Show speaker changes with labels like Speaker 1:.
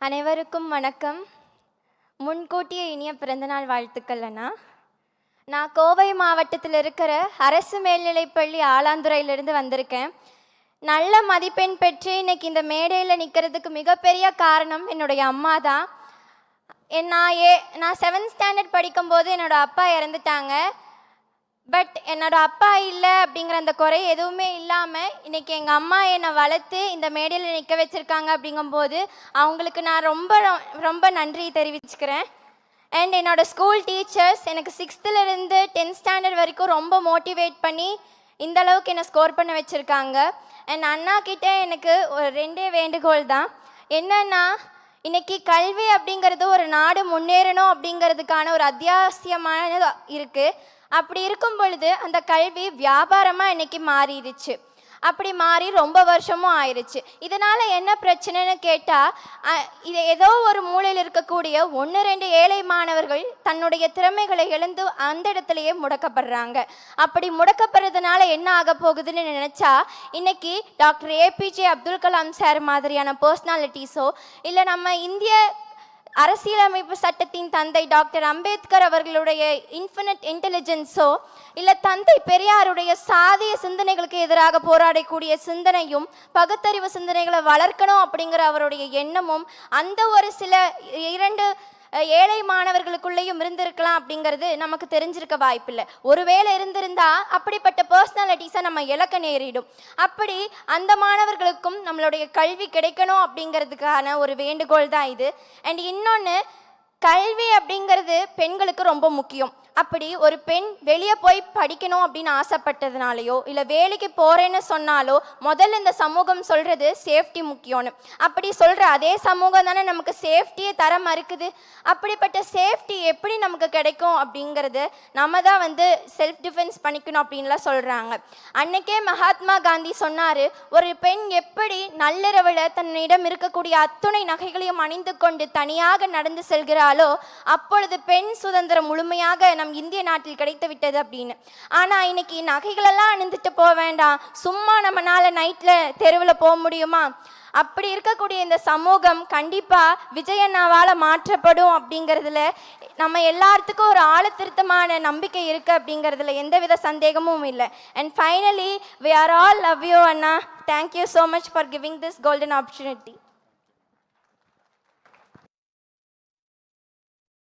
Speaker 1: அனைவருக்கும் வணக்கம். முன்கூட்டிய இனிய பிறந்தநாள் வாழ்த்துக்கள் அண்ணா. நான் கோவை மாவட்டத்தில் இருக்கிற அரசு மேல்நிலைப்பள்ளி ஆலாந்துறையிலிருந்து வந்திருக்கேன். நல்ல மதிப்பெண் பெற்று இன்னைக்கு இந்த மேடையில் நிற்கிறதுக்கு மிகப்பெரிய காரணம் என்னுடைய அம்மா தான். நான் ஏ நான் செவன்த் ஸ்டாண்டர்ட் படிக்கும்போது என்னோட அப்பா இறந்துட்டாங்க. பட் என்னோட அப்பா இல்லை அப்படிங்கிற அந்த குறை எதுவுமே இல்லாமல் இன்னைக்கு எங்கள் அம்மா என்னை வளர்த்து இந்த மேடையில் நிற்க வச்சுருக்காங்க அப்படிங்கும்போது அவங்களுக்கு நான் ரொம்ப ரொ- ரொம்ப நன்றி தெரிவிச்சுக்கிறேன். அண்ட் என்னோட ஸ்கூல் டீச்சர்ஸ் எனக்கு சிக்ஸ்த்துலேருந்து டென்த் ஸ்டாண்டர்ட் வரைக்கும் ரொம்ப மோட்டிவேட் பண்ணி இந்த அளவுக்கு என்னை ஸ்கோர் பண்ண வச்சுருக்காங்க. அண்ட் அண்ணா கிட்ட எனக்கு ஒரு ரெண்டே வேண்டுகோள் தான். என்னன்னா இன்னைக்கு கல்வி அப்படிங்கிறது ஒரு நாடு முன்னேறணும் அப்படிங்கிறதுக்கான ஒரு அத்தியாவசியமான இருக்குது அப்படி இருக்கும் பொழுது அந்த கல்வி வியாபாரமாக இன்னைக்கு மாறிடுச்சு. அப்படி மாறி ரொம்ப வருஷமும் ஆயிருச்சு. இதனால என்ன பிரச்சனைன்னு கேட்டால் இது ஏதோ ஒரு மூலையில் இருக்கக்கூடிய ஒன்று ரெண்டு ஏழை மாணவர்கள் தன்னுடைய திறமைகளை இழந்து அந்த இடத்துலயே முடக்கப்படுறாங்க. அப்படி முடக்கப்படுறதுனால என்ன ஆக போகுதுன்னு நினைச்சா இன்னைக்கு doctor APJ Abdul Kalam sir மாதிரியான பர்சனாலிட்டிஸோ இல்லை நம்ம இந்திய அரசியலமைப்பு சட்டத்தின் தந்தை டாக்டர் அம்பேத்கர் அவர்களுடைய இன்ஃபினிட் இன்டெலிஜென்ஸோ இல்லை தந்தை பெரியாருடைய சாதிய சிந்தனைகளுக்கு எதிராக போராடக்கூடிய சிந்தனையும் பகுத்தறிவு சிந்தனைகளை வளர்க்கணும் அப்படிங்கிற அவருடைய எண்ணமும் அந்த ஒரு சில இரண்டு ஏழை மாணவர்களுக்குள்ளேயும் இருந்திருக்கலாம் அப்படிங்கிறது நமக்கு தெரிஞ்சிருக்க வாய்ப்பில்லை. ஒருவேளை இருந்திருந்தா அப்படிப்பட்ட பர்சனாலிட்டிஸை நம்ம இழக்க நேரிடும். அப்படி அந்த மாணவர்களுக்கும் நம்மளுடைய கல்வி கிடைக்கணும் அப்படிங்கிறதுக்கான ஒரு வேண்டுகோள் தான் இது. அண்ட் இன்னொன்று கல்வி அப்படிங்கிறது பெண் பெண்களுக்கு ரொம்ப முக்கியம். அப்படி ஒரு பெண் வெளியே போய் படிக்கணும் அப்படின்னு ஆசைப்பட்டதுனாலையோ இல்லை வேலைக்கு போகிறேன்னு சொன்னாலோ முதல்ல இந்த சமூகம் சொல்கிறது சேஃப்டி முக்கியம்னு. அப்படி சொல்கிற அதே சமூகம் தானே நமக்கு சேஃப்டியை தர மறுக்குது. அப்படிப்பட்ட சேஃப்டி எப்படி நமக்கு கிடைக்கும் அப்படிங்கிறது நம்ம தான் வந்து செல்ஃப் டிஃபென்ஸ் பண்ணிக்கணும் அப்படின்லாம் சொல்கிறாங்க அன்னைக்கே மகாத்மா காந்தி சொன்னார் ஒரு பெண் எப்படி நள்ளிரவில் தன்னிடம் இருக்கக்கூடிய அத்துணை நகைகளையும் அணிந்து கொண்டு தனியாக நடந்து செல்கிறாளோ அப்பொழுது பெண் சுதந்திரம் முழுமையாக நம் இந்திய நாட்டில் கிடைத்து விட்டது அப்படின்னு. ஆனால் இன்னைக்கு நகைகளெல்லாம் அணிந்துட்டு போக வேண்டாம். சும்மா நம்மனால நைட்டில் தெருவில் போக முடியுமா? அப்படி இருக்கக்கூடிய இந்த சமூகம் கண்டிப்பாக விஜயண்ணாவால் மாற்றப்படும் அப்படிங்கிறதுல நம்ம எல்லாத்துக்கும் ஒரு ஆழத்திருத்தமான நம்பிக்கை இருக்குது அப்படிங்கிறதுல எந்தவித சந்தேகமும் இல்லை. And finally we are all love you Anna. Thank you so much for giving this golden opportunity